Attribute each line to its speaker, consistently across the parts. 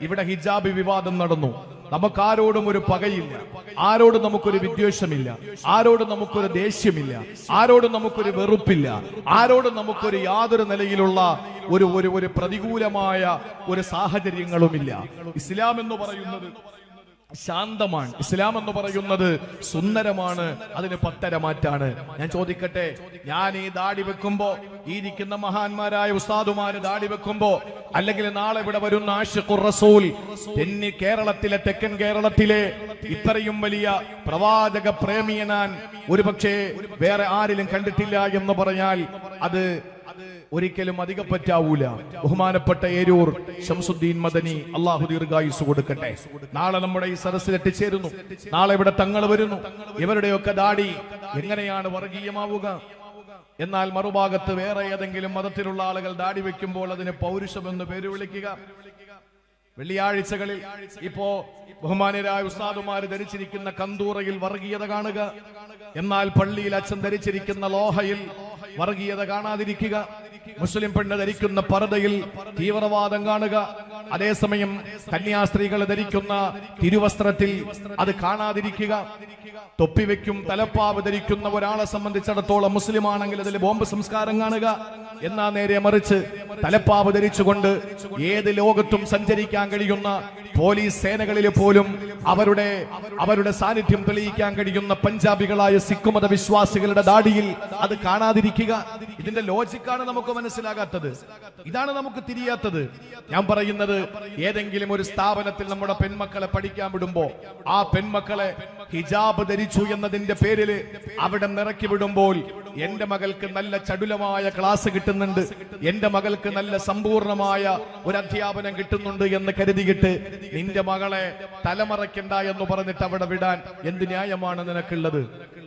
Speaker 1: ഇവിടെ ഹിജാബ് വിവാദം നടന്നു. നമുക്കാരോടും ഒരു പകയില്ല. ആരോടും നമുക്കൊരു വിദ്വേഷമില്ല. ആരോടും നമുക്കൊരു ദേഷ്യമില്ല. ആരോടും നമുക്കൊരു വെറുപ്പില്ല. ആരോടും നമുക്കൊരു യാതൊരു നിലയിലുള്ള ഒരു ഒരു പ്രതികൂലമായ ഒരു സാഹചര്യങ്ങളുമില്ല. ഇസ്ലാം എന്ന് പറയുന്നത് ശാന്തമാണ്. ഇസ്ലാം എന്ന് പറയുന്നത് സുന്ദരമാണ് അതിന് പത്തര മാറ്റാണ് ഞാൻ ചോദിക്കട്ടെ ഞാൻ ഈ ദാടി വെക്കുമ്പോ ഇരിക്കുന്ന മഹാന്മാരായ ഉസ്താദുമാര് ദാടി വെക്കുമ്പോ അല്ലെങ്കിൽ നാളെ ഇവിടെ വരുന്ന ആഷിഖുർ റസൂൽ തെന്നി കേരളത്തിലെ തെക്കൻ കേരളത്തിലെ ഇത്രയും വലിയ പ്രവാചക പ്രേമിയനാൻ ഒരുപക്ഷെ വേറെ ആരിലും കണ്ടിട്ടില്ല എന്ന് പറഞ്ഞാൽ അത് ഒരിക്കലും അധികം പറ്റാവൂല ബഹുമാനപ്പെട്ട ഏരൂർ ഷംസുദ്ദീൻ മദനി അള്ളാഹു ദീർഘായുസ് കൊടുക്കട്ടെ. നാളെ നമ്മുടെ ഈ സദസ്സിൽ എത്തിച്ചേരുന്നു. നാളെ ഇവിടെ തങ്ങൾ വരുന്നു. ഇവരുടെയൊക്കെ ദാടി എങ്ങനെയാണ് വർഗീയമാവുക? എന്നാൽ മറുഭാഗത്ത് വേറെ ഏതെങ്കിലും മതത്തിലുള്ള ആളുകൾ ദാടി വെക്കുമ്പോൾ അതിന് പൗരുഷം എന്ന് പേര് വിളിക്കുക. വെള്ളിയാഴ്ചകളിൽ ഇപ്പോ ബഹുമാനരായ ഉസ്താദുമാര് ധരിച്ചിരിക്കുന്ന കന്തൂറയിൽ വർഗീയത കാണുക. എന്നാൽ പള്ളിയിൽ അച്ഛൻ ധരിച്ചിരിക്കുന്ന ലോഹയിൽ വർഗീയത കാണാതിരിക്കുക. മുസ്ലിം പെണ്ണ് ധരിക്കുന്ന പർദ്ദയിൽ തീവ്രവാദം കാണുക. അതേസമയം കന്യാസ്ത്രീകൾ ധരിക്കുന്ന തിരുവസ്ത്രത്തിൽ അത് കാണാതിരിക്കുക. തൊപ്പി വെക്കും തലപ്പാവ് ധരിക്കുന്ന ഒരാളെ സംബന്ധിച്ചിടത്തോളം മുസ്ലിം ആണെങ്കിൽ അതിൽ ബോംബ് സംസ്കാരം കാണുക. എന്നാ നേരെ മറിച്ച് തലപ്പാവ് ധരിച്ചുകൊണ്ട് ഏത് ലോകത്തും സഞ്ചരിക്കാൻ കഴിയുന്ന പോലീസ് സേനകളിൽ പോലും അവരുടെ അവരുടെ സാന്നിധ്യം തെളിയിക്കാൻ കഴിയുന്ന പഞ്ചാബികളായ സിഖ് മത വിശ്വാസികളുടെ ദാടിയിൽ അത് കാണാതിരിക്കുക. ഇതിന്റെ ലോജിക്കാണ് നമുക്ക് മനസ്സിലാകാത്തത്. ഇതാണ് നമുക്ക് തിരിയാത്തത്. ഞാൻ പറയുന്നത് ഏതെങ്കിലും ഒരു സ്ഥാപനത്തിൽ നമ്മുടെ പെൺമക്കളെ പഠിക്കാൻ വിടുമ്പോ ആ പെൺമക്കളെ ഹിജാബ് ധരിച്ചു എന്നതിന്റെ പേരിൽ അവിടെ നിറക്കി വിടുമ്പോൾ എന്റെ മകൾക്ക് നല്ല ചടുലമായ ക്ലാസ് കിട്ടുന്നുണ്ട് എന്റെ മകൾക്ക് നല്ല സമ്പൂർണമായ ഒരു അധ്യാപനം കിട്ടുന്നുണ്ട് എന്ന് കരുതിയിട്ട് നിന്റെ മകളെ തലമറയ്ക്കണ്ട എന്ന് പറഞ്ഞിട്ട് അവിടെ വിടാൻ എന്ത് ന്യായമാണ് നിനക്കുള്ളത്?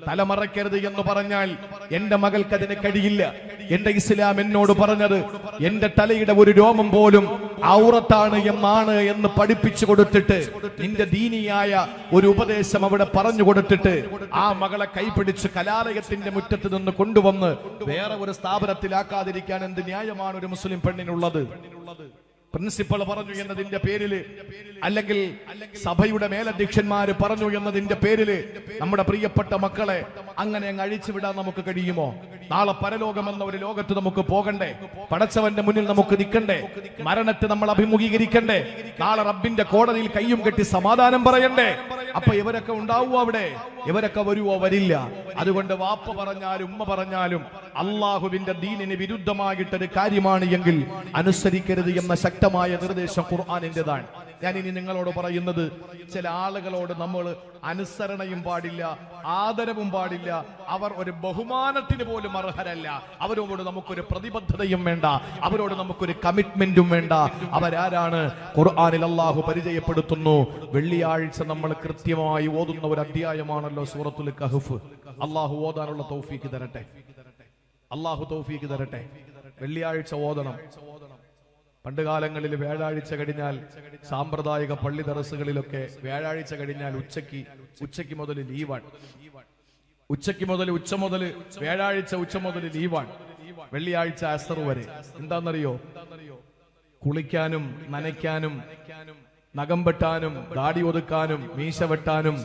Speaker 1: തലമറയ്ക്കരുത് എന്ന് പറഞ്ഞാൽ എന്റെ മകൾക്ക് അതിന് കഴിയില്ല. എന്റെ ഇസ്ലാം എന്നോട് പറഞ്ഞത് എന്റെ തലയുടെ ഒരു രോമം പോലും ഔറത്താണ് എന്നാണ് എന്ന് പഠിപ്പിച്ചു കൊടുത്തിട്ട് നിന്റെ ദീനിയായ ഒരു ഉപദേശം അവിടെ പറഞ്ഞു കൊടുത്തിട്ട് ആ മകളെ കൈപിടിച്ച് കലാലയത്തിന്റെ മുറ്റത്ത് നിന്ന് കൊണ്ടുവന്ന് വേറെ ഒരു സ്ഥാപനത്തിലാക്കാതിരിക്കാൻ എന്ത് ന്യായമാണ് ഒരു മുസ്ലിം പെണ്ണിനുള്ളത്? പ്രിൻസിപ്പൾ പറഞ്ഞു എന്നതിന്റെ പേരിൽ അല്ലെങ്കിൽ സഭയുടെ മേലധ്യക്ഷന്മാര് പറഞ്ഞു എന്നതിന്റെ പേരിൽ നമ്മുടെ പ്രിയപ്പെട്ട മക്കളെ അങ്ങനെ അങ്ങ് അഴിച്ചുവിടാൻ നമുക്ക് കഴിയുമോ? നാളെ പരലോകം എന്ന ഒരു ലോകത്ത് നമുക്ക് പോകണ്ടേ? പടച്ചവന്റെ മുന്നിൽ നമുക്ക് നിൽക്കണ്ടേ? മരണത്തെ നമ്മൾ അഭിമുഖീകരിക്കണ്ടേ? നാളെ റബ്ബിന്റെ കോടതിയിൽ കയ്യും കെട്ടി സമാധാനം പറയണ്ടേ? അപ്പൊ ഇവരൊക്കെ ഉണ്ടാവുക അവിടെ? ഇവരൊക്കെ വരുവോ? വരില്ല. അതുകൊണ്ട് വാപ്പ പറഞ്ഞാലും ഉമ്മ പറഞ്ഞാലും അള്ളാഹുവിന്റെ ദീനിന് വിരുദ്ധമായിട്ടൊരു കാര്യമാണ് എങ്കിൽ അനുസരിക്കരുത് എന്ന ശക്തമായ നിർദ്ദേശം ഖുർആാനിന്റെതാണ് ഞാൻ ഇനി നിങ്ങളോട് പറയുന്നത് ചില ആളുകളോട് നമ്മൾ അനുസരണയും പാടില്ല ആദരവും പാടില്ല. അവർ ഒരു ബഹുമാനത്തിന് പോലും അർഹരല്ല. അവരോട് നമുക്കൊരു പ്രതിബദ്ധതയും വേണ്ട. അവരോട് നമുക്കൊരു കമ്മിറ്റ്മെന്റും വേണ്ട. അവരാരാണ്? ഖുർആാനിൽ അള്ളാഹു പരിചയപ്പെടുത്തുന്നു. വെള്ളിയാഴ്ച നമ്മൾ കൃത്യമായി ഓതുന്ന ഒരു അധ്യായമാണല്ലോ സൂറത്തുൽ കഹഫ്. അള്ളാഹു ഓതാനുള്ള തൗഫീക്ക് തരട്ടെ. അള്ളാഹു തൗഫീക്ക് തരട്ടെ. വെള്ളിയാഴ്ച ഓതണം. പണ്ട് കാലങ്ങളിൽ വ്യാഴാഴ്ച കഴിഞ്ഞാൽ സാമ്പ്രദായിക പള്ളി തറസുകളിലൊക്കെ വ്യാഴാഴ്ച കഴിഞ്ഞാൽ ഉച്ചയ്ക്ക് ഉച്ചയ്ക്ക് മുതൽ ലീവാണ്. ഉച്ചയ്ക്ക് മുതൽ ഉച്ച മുതൽ വ്യാഴാഴ്ച ഉച്ച മുതൽ ലീവാണ്. വെള്ളിയാഴ്ച അസർ വരെ. എന്താണെന്നറിയോ? കുളിക്കാനും നനയ്ക്കാനും നഖം വെട്ടാനും ദാടി ഒതുക്കാനും മീശ വെട്ടാനും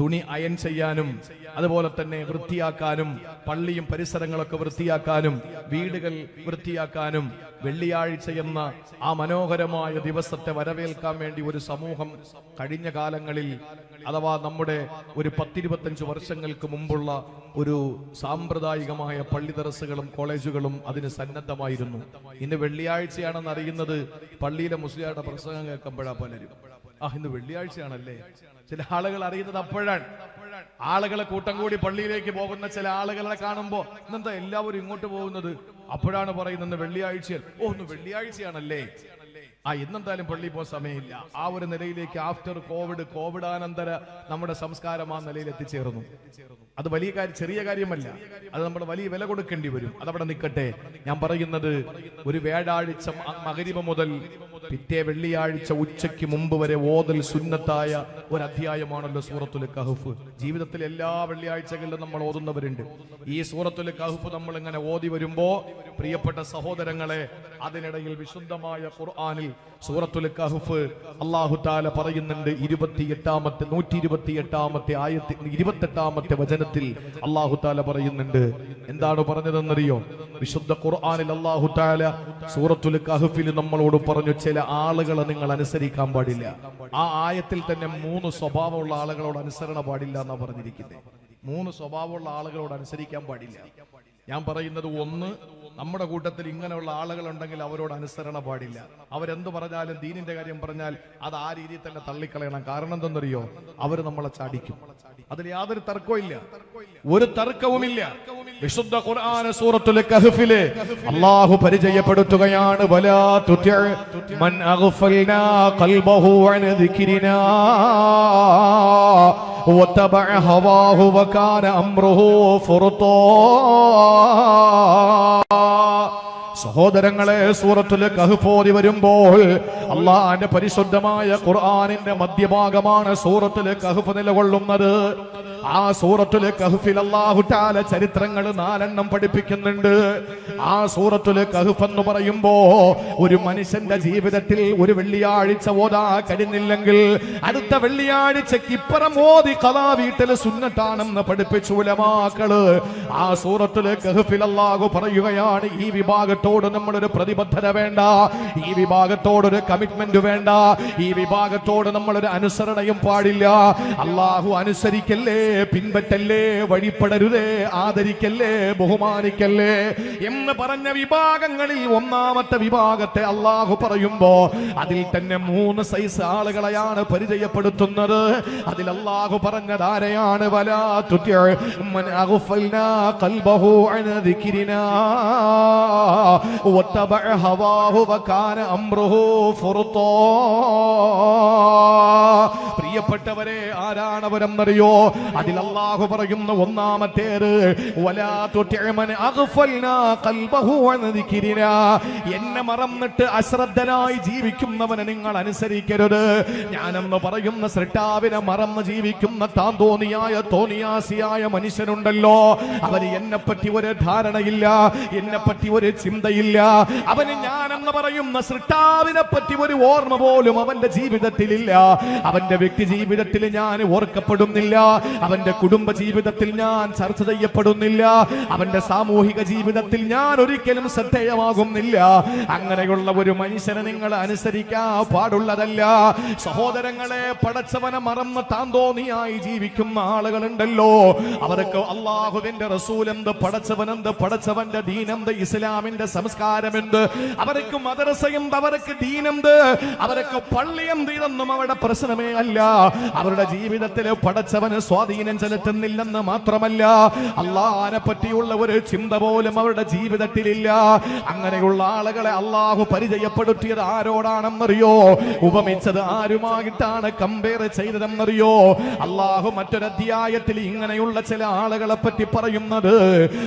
Speaker 1: തുണി അയൻ ചെയ്യാനും അതുപോലെ തന്നെ വൃത്തിയാക്കാനും പള്ളിയും പരിസരങ്ങളൊക്കെ വൃത്തിയാക്കാനും വീടുകൾ വൃത്തിയാക്കാനും വെള്ളിയാഴ്ച എന്ന ആ മനോഹരമായ ദിവസത്തെ വരവേൽക്കാൻ വേണ്ടി ഒരു സമൂഹം കഴിഞ്ഞ കാലങ്ങളിൽ അഥവാ നമ്മുടെ ഒരു പത്തിരുപത്തഞ്ച് വർഷങ്ങൾക്ക് മുമ്പുള്ള ഒരു സാമ്പ്രദായികമായ പള്ളി കോളേജുകളും അതിന് സന്നദ്ധമായിരുന്നു. ഇന്ന് വെള്ളിയാഴ്ചയാണെന്ന് അറിയുന്നത് പള്ളിയിലെ മുസ്ലിയാരുടെ പ്രസംഗം കേൾക്കുമ്പോഴാ പലരും. ആ ഇന്ന് വെള്ളിയാഴ്ചയാണല്ലേ? ചില ആളുകൾ അറിയുന്നത് അപ്പോഴാണ്. ആളുകളെ കൂട്ടം കൂടി പള്ളിയിലേക്ക് പോകുന്ന ചില ആളുകളെ കാണുമ്പോ എന്താ എല്ലാവരും ഇങ്ങോട്ട് പോകുന്നത്? അപ്പോഴാണ് പറയുന്നത് വെള്ളിയാഴ്ചയിൽ. വെള്ളിയാഴ്ച ഓ ഒന്ന് വെള്ളിയാഴ്ചയാണല്ലേ? ആ ഇന്നെന്തായാലും പള്ളി പോകാൻ സമയമില്ല. ആ ഒരു നിലയിലേക്ക് ആഫ്റ്റർ കോവിഡ് കോവിഡാനന്തര നമ്മുടെ സംസ്കാരം ആ നിലയിൽ എത്തിച്ചേർന്നു. അത് വലിയ കാര്യം ചെറിയ കാര്യമല്ല. അത് നമ്മൾ വലിയ വില കൊടുക്കേണ്ടി വരും. അതവിടെ നിൽക്കട്ടെ. ഞാൻ പറയുന്നത് ഒരു വ്യാഴാഴ്ച മ- മകരിമ മുതൽ പിറ്റേ വെള്ളിയാഴ്ച ഉച്ചയ്ക്ക് മുമ്പ് വരെ ഓതൽ സുന്നത്തായ ഒരു അധ്യായമാണല്ലോ സൂറത്തുൽ കഹഫ്. ജീവിതത്തിൽ എല്ലാ വെള്ളിയാഴ്ചകളിലും നമ്മൾ ഓതുന്നവരുണ്ട്. ഈ സൂറത്തുൽ കഹഫ് നമ്മൾ ഇങ്ങനെ ഓതി വരുമ്പോ പ്രിയപ്പെട്ട സഹോദരങ്ങളെ അതിനിടയിൽ വിശുദ്ധമായ ഖുർആനിൽ സൂറത്തുൽ കഹഫ് അള്ളാഹു താല പറയുന്നുണ്ട് ഇരുപത്തിയെട്ടാമത്തെ നൂറ്റി ഇരുപത്തി എട്ടാമത്തെ ആയത്തി ഇരുപത്തെട്ടാമത്തെ വചനത്തിൽ അള്ളാഹു താല പറയുന്നുണ്ട്. എന്താണ് പറഞ്ഞതെന്നറിയോ? വിശുദ്ധ ഖുർആനിൽ അള്ളാഹു താല സൂറത്തുൽ കഹഫിൽ നമ്മളോട് പറഞ്ഞു ചില ആളുകളെ നിങ്ങൾ അനുസരിക്കാൻ പാടില്ല. ആ ആയത്തിൽ തന്നെ മൂന്ന് സ്വഭാവമുള്ള ആളുകളോട് അനുസരണ പാടില്ല എന്നാ പറഞ്ഞിരിക്കുന്നത്. മൂന്ന് സ്വഭാവമുള്ള ആളുകളോട് അനുസരിക്കാൻ പാടില്ല. ഞാൻ പറയുന്നത് ഒന്ന് നമ്മുടെ കൂട്ടത്തിൽ ഇങ്ങനെയുള്ള ആളുകളുണ്ടെങ്കിൽ അവരോട് അനുസരണ പാടില്ല. അവരെന്ത് പറഞ്ഞാലും ദീനിന്റെ കാര്യം പറഞ്ഞാൽ അത് ആ രീതിയിൽ തന്നെ തള്ളിക്കളയണം. കാരണം എന്തെന്നറിയോ? അവർ നമ്മളെ ചാടിക്കും. അതിൽ യാതൊരു തർക്കവും ഇല്ല. ഒരു തർക്കവുമില്ല വിശുദ്ധ ഖുർആന സൂറത്തുൽ കഹ്ഫിലെ അല്ലാഹു പരിചയപ്പെടുത്തുകയാണ്. വലാ തുതി' മൻ അഗ്ഫൽനാ ഖൽബഹു അൻ ദിക്രിനാ. واتبع هواه وكان أمره فرطا. സഹോദരങ്ങളെ സൂറത്തുൽ കഹ്ഫോതി വരുമ്പോൾ അള്ളാഹാന്റെ പരിശുദ്ധമായ ഖുർആനിന്റെ മധ്യഭാഗമാണ് സൂറത്തുൽ കഹ്ഫ് നിലകൊള്ളുന്നത്. ആ സൂറത്തുൽ കഹ്ഫിൽ അള്ളാഹുറ്റാല ചരിത്രങ്ങൾ നാലെണ്ണം പഠിപ്പിക്കുന്നുണ്ട്. ആ സൂറത്തുൽ കഹ്ഫ് എന്ന് പറയുമ്പോ ഒരു മനുഷ്യന്റെ ജീവിതത്തിൽ ഒരു വെള്ളിയാഴ്ച ഓതാ കഴിഞ്ഞില്ലെങ്കിൽ അടുത്ത വെള്ളിയാഴ്ചക്ക് ഇപ്പുറം ഓതി കഥാ വീട്ടിൽ സുന്നത്താണെന്ന് പഠിപ്പിച്ചു ഉലമാക്കൾ. ആ സൂറത്തിൽ കഹ്ഫിൽ അല്ലാഹു പറയുകയാണ് ഈ വിഭാഗത്തോട് നമ്മളൊരു പ്രതിബദ്ധത വേണ്ട. ഈ വിഭാഗത്തോട് ഒരു കമ്മിറ്റ്മെന്റ് വേണ്ട. ഈ വിഭാഗത്തോട് നമ്മളൊരു അനുസരണയും പാടില്ല. അള്ളാഹു അനുസരിക്കല്ലേ പിൻപറ്റല്ലേ വഴിപ്പെടരുതേ ആദരിക്കല്ലേ ബഹുമാനിക്കല്ലേ എന്ന് പറഞ്ഞ വിഭാഗങ്ങളിൽ ഒന്നാമത്തെ വിഭാഗത്തെ അള്ളാഹു പറയുമ്പോ അതിൽ തന്നെ മൂന്ന് സൈസ് ആളുകളെയാണ് പരിചയപ്പെടുത്തുന്നത്. അതിൽ അള്ളാഹു പറഞ്ഞത് ആരെയാണ്? വലാ വത്തബഅ هواه وكان അംറുഹു فرطا. പ്രിയപ്പെട്ടവരെ ആരാണ് അവരെന്നറിയോ? അതിൽ അള്ളാഹു പറയുന്ന ഒന്നാമത്തേത് എന്നെ മറന്നിട്ട് അശ്രദ്ധനായി ജീവിക്കുന്നവനെ നിങ്ങൾ അനുസരിക്കരുത്. ഞാനെന്ന് പറയുന്ന സൃഷ്ടാവിനെ മറന്ന് ജീവിക്കുന്ന താൻ തോന്നിയായ തോന്നിയാസിയായ മനുഷ്യനുണ്ടല്ലോ. അവന് എന്നെപ്പറ്റി ഒരു ധാരണയില്ല എന്നെപ്പറ്റി ഒരു ഒരു ചിന്തയില്ല അവന് എന്ന് പറയുന്ന സൃഷ്ടാവിനെ പറ്റി ഒരു ഓർമ്മ പോലും അവന്റെ ജീവിതത്തിലില്ല. അവന്റെ വ്യക്തി ജീവിതത്തിൽ ഞാൻ ഓർക്കപ്പെടുന്നില്ല. അവന്റെ കുടുംബ ജീവിതത്തിൽ ഞാൻ ചർച്ച ചെയ്യപ്പെടുന്നില്ല. അവന്റെ സാമൂഹിക ജീവിതത്തിൽ ഞാൻ ഒരിക്കലും ശ്രദ്ധേയമാകുന്നില്ല. അങ്ങനെയുള്ള ഒരു മനുഷ്യനെ നിങ്ങൾ അനുസരിക്കാൻ പാടുള്ളതല്ല. സഹോദരങ്ങളെ പടച്ചവനെ മറന്ന് താന്തോന്നിയായി ജീവിക്കുന്ന ആളുകളുണ്ടല്ലോ. അവർക്ക് അള്ളാഹുവിന്റെ റസൂലെന്ത് പടച്ചവനെന്ത് പടച്ചവന്റെ ദീനെന്ത് ഇസ്ലാമിന്റെ സംസ്കാരമെന്ത് അവർക്ക് മദ്രസയുണ്ട് അവർക്ക് ദീനുണ്ട്. അവർക്ക് പള്ളിയുണ്ട് ഇതൊന്നും അവരുടെ പ്രശ്നമേ അല്ല. അവരുടെ ജീവിതത്തിൽ പടച്ചവന് സ്വാധീനം ചെലുത്തുന്നില്ലെന്ന് മാത്രമല്ല. അള്ളാഹിനെ പറ്റിയുള്ള ഒരു ചിന്ത പോലും അവരുടെ ജീവിതത്തിലില്ല. അങ്ങനെയുള്ള ആളുകളെ അള്ളാഹു പരിചയപ്പെടുത്തിയത് ആരോടാണെന്നറിയോ? ഉപമിച്ചത് ആരുമായിട്ടാണ് കമ്പയർ ചെയ്തതെന്നറിയോ? അള്ളാഹു മറ്റൊരു അധ്യായത്തിൽ ഇങ്ങനെയുള്ള ചില ആളുകളെ പറ്റി പറയുന്നത്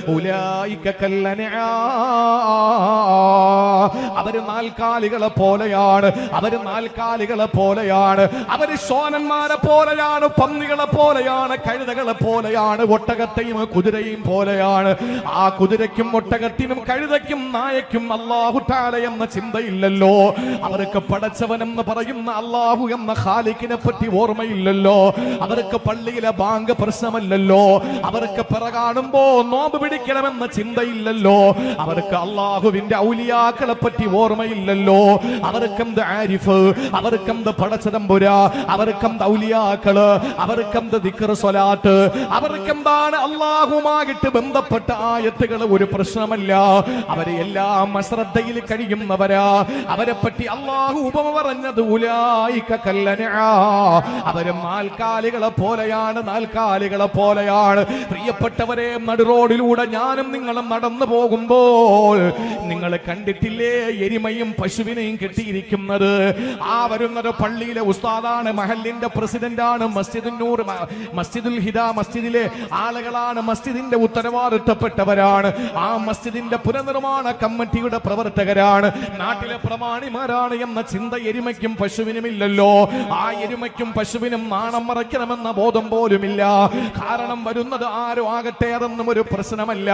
Speaker 1: ഉലായിക കല്ലനആ. അവർ നാൽക്കാലികളെ പോലെയാണ് അവർ നാൽക്കാലികളെ പോലെയാണ് അവർ സോനന്മാരെ പോലെയാണ് പന്നികളെ പോലെയാണ് കഴുതകളെ പോലെയാണ് ഒട്ടകത്തെയും കുതിരയും പോലെയാണ്. ആ കുതിരയ്ക്കും ഒട്ടകത്തിനും കഴുതയ്ക്കും നായയ്ക്കും അള്ളാഹു എന്ന ചിന്തയില്ലല്ലോ. അവർക്ക് പടച്ചവൻ എന്ന് പറയുന്ന അള്ളാഹു എന്ന ഖാലിക്കിനെ പറ്റി ഓർമ്മയില്ലല്ലോ. അവർക്ക് പള്ളിയിലെ ബാങ്ക് പ്രശ്നമല്ലല്ലോ. അവർക്ക് പിറ കാണുമ്പോ നോമ്പ് പിടിക്കണമെന്ന ചിന്തയില്ലല്ലോ. അവർക്ക് അള്ളാഹുവിന്റെ ഔലിയാക്കളെ പറ്റി ഓർമ്മയില്ലല്ലോ. അവർക്കെന്ത് ആരിഫ്? അവർക്കെന്ത് പടച്ചതമ്പുര? അവർക്കെന്ത് ഔലിയാക്കൾ? അവർക്കെന്ത് ദിക്ർ സ്വലാത്ത്? അവർക്കെന്താണ് അള്ളാഹുമായിട്ട് ബന്ധപ്പെട്ട ആയത്തുകൾ ഒരു പ്രശ്നമല്ല. അവരെ എല്ലാം അശ്രദ്ധയിൽ കഴിയുന്നവരാ. അവരെ പറ്റി അള്ളാഹു ഉപമ പറഞ്ഞത് ഉലായിക്കല്ലന അവർ നാൽക്കാലികളെ പോലെയാണ് നാൽക്കാലികളെ പോലെയാണ്. പ്രിയപ്പെട്ടവരെ നടുറോഡിലൂടെ ഞാനും നിങ്ങളും നടന്നു പോകുമ്പോൾ നിങ്ങൾ കണ്ടിട്ടില്ലേ? എരിമയും പശുവിനെയും കെട്ടിയിരിക്കുന്നത്. ആ വരുന്നത് പള്ളിയിലെ ഉസ്താദാണ് മഹലിന്റെ പ്രസിഡന്റാണ് മസ്ജിദുൽ മസ്ജിദുൽ ഹിദ മസ്ജിദിലെ ആളുകളാണ് മസ്ജിദിന്റെ ഉത്തരവാദിത്തപ്പെട്ടവരാണ്. ആ മസ്ജിദിന്റെ പുനർനിർമ്മാണ കമ്മിറ്റിയുടെ പ്രവർത്തകരാണ്. നാട്ടിലെ പ്രമാണിമാരാണ് എന്ന ചിന്ത എരുമയ്ക്കും പശുവിനും ഇല്ലല്ലോ. ആ എരുമയ്ക്കും പശുവിനും നാണം മറയ്ക്കണമെന്ന ബോധം പോലുമില്ല. കാരണം വരുന്നത് ആരും ആകട്ടെ അതൊന്നും ഒരു പ്രശ്നമല്ല.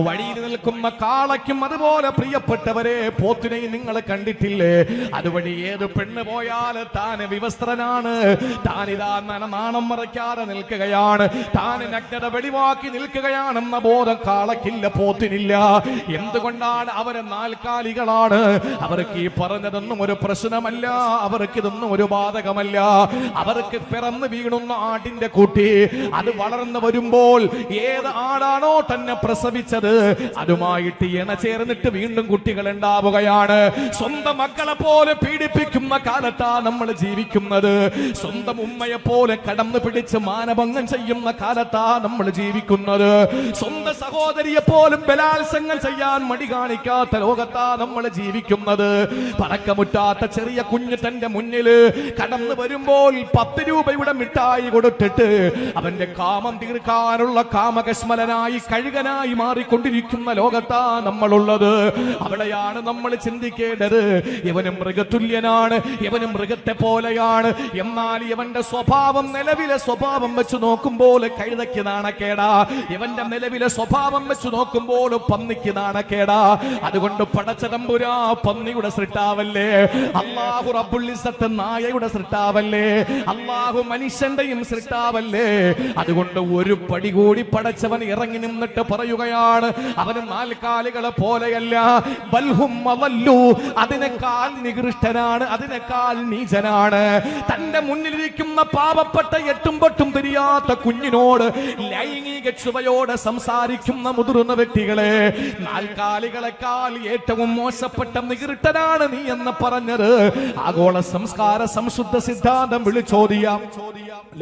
Speaker 1: വഴിയിൽ നിൽക്കുന്ന കാളയ്ക്കും അതുപോലെ പ്രിയപ്പെട്ടവരെ പോത്തിനെ നിങ്ങൾ കണ്ടിട്ടില്ലേ? അതുവഴി ഏത് പെണ്ണ് പോയാൽ താൻ വിവസ്ത്രനാണ്? താനിതാ നാണം മറയ്ക്കാതെ നിൽക്കുകയാണ്. താൻ നഗ്നത വെളിവാക്കി നിൽക്കുകയാണെന്ന ബോധം കാളക്കില്ല പോത്തിനില്ല. എന്തുകൊണ്ടാണ് അവരെ നാൽക്കാലികളാണ്? അവർക്ക് ഈ പറഞ്ഞതൊന്നും ഒരു പ്രശ്നമല്ല. അവർക്ക് ഇതൊന്നും ഒരു ബാധകമല്ല. അവർക്ക് പിറന്ന് വീണുന്ന ആടിന്റെ കുട്ടി അത് വളർന്നു വരുമ്പോൾ ഏത് ആടാണോ തന്നെ പ്രസവിച്ചത്? അതുമായിട്ട് ഇണ ചേർന്നിട്ട് വീണ്ടും കുട്ടികൾ ഉണ്ടാവുകയാണ്. സ്വന്തം മക്കളെ പോലെ പീഡിപ്പിക്കുന്ന കാലത്താ നമ്മൾ ജീവിക്കുന്നത്. സ്വന്തം ഉമ്മയെ പോലെ കടന്നു പിടിച്ച് മാനഭംഗം ചെയ്യുന്ന കാലത്താ നമ്മൾ ജീവിക്കുന്നത്. സ്വന്തം സഹോദരിയെ പോലും ബലാത്സംഗം ചെയ്യാൻ മടി കാണിക്കാത്ത ലോകത്താ നമ്മൾ ജീവിക്കുന്നത്. പറക്കമുറ്റാത്ത ചെറിയ കുഞ്ഞ് തന്റെ മുന്നിൽ കടന്നു വരുമ്പോൾ പത്ത് രൂപയുടെ മിഠായി കൊടുത്തിട്ട് അവന്റെ കാമം തീർക്കാനുള്ള കാമകസ്മലനായി കഴുകനായി മാറിക്കൊണ്ടിരിക്കുന്ന ലോകത്താ നമ്മളുള്ളത് അവിടെയാണ് നമ്മൾ ചിന്തിക്കേണ്ടത്. ഇവന് മൃഗതുല്യനാണ് ഇവന് മൃഗത്തെ പോലെയാണ്. എന്നാൽ ഇവന്റെ സ്വഭാവം നിലവിലെ സ്വഭാവം വെച്ച് നോക്കുമ്പോൾ കഴുതയ്ക്ക് നാണക്കേടാ. ഇവന്റെ നിലവിലെ സ്വഭാവം വെച്ച് നോക്കുമ്പോൾ പന്നിക്ക് നാണക്കേടാ. അതുകൊണ്ട് പടച്ചതമ്പുരാ പന്നിയുടെ സൃഷ്ടാവല്ലേ? അള്ളാഹു റബുള്ളിസത്ത് നായയുടെ സൃഷ്ടാവല്ലേ? അള്ളാഹു മനുഷ്യന്റെയും സൃഷ്ടാവല്ലേ? അതുകൊണ്ട് ഒരു പടി കൂടി പടച്ചവൻ ഇറങ്ങി നിന്നിട്ട് പറയുകയാണ്. അവന് നാൽക്കാലികളെ പോലെയല്ല ബൽഹും അതിനേക്കാൾ നികൃഷ്ടനാണ് അതിനേക്കാൾ നീചനാണ്. തന്റെ മുന്നിലിരിക്കുന്ന പാപപ്പെട്ട എട്ടും പൊട്ടും തിരിയാത്ത കുഞ്ഞിനോട് ലൈംഗിക ചുവയോടെ സംസാരിക്കുന്ന മുതിർന്ന വ്യക്തികളെ നാൽക്കാലികളെക്കാൾ ഏറ്റവും മോശപ്പെട്ട നികൃഷ്ടനാണ് നീ എന്ന് പറഞ്ഞത്. ആഗോള സംസ്കാര സംശുദ്ധ സിദ്ധാന്തം വിളിച്ചോദിയാം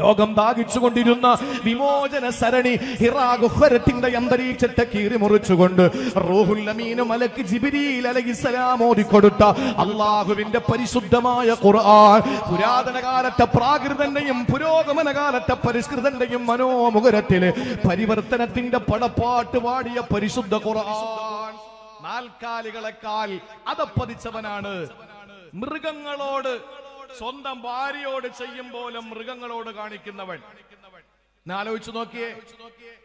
Speaker 1: ലോകം ദാഹിച്ചുകൊണ്ടിരുന്ന വിമോചന സരണി ഹിറാഗുഹരത്തിന്റെ അന്തരീക്ഷത്തെ കീറി മുറിച്ചുകൊണ്ട് റൂഹുൽ അമീന് മലക്ക് ജിബിരിയിൽ അലഹിസലാം ഓടിക്കൊടുത്ത അള്ളാഹുവിന്റെ പരിശുദ്ധമായ ഖുർആൻ. പുരാതന കാലത്തെ പ്രാകൃതന്റെയും പുരോഗമന കാലത്തെ പരിഷ്കൃതന്റെയും മനോമുഖരത്തിൽ പരിവർത്തനത്തിന്റെ പടപ്പാട്ട് പാടിയ പരിശുദ്ധ ഖുർആൻ. നാൽക്കാലികളെക്കാൾ അതപ്പതിച്ചവനാണ് മൃഗങ്ങളോട് സ്വന്തം ഭാര്യയോട് ചെയ്യും പോലെ മൃഗങ്ങളോട് കാണിക്കുന്നവൻ. ആലോചിച്ചു നോക്കിയേ.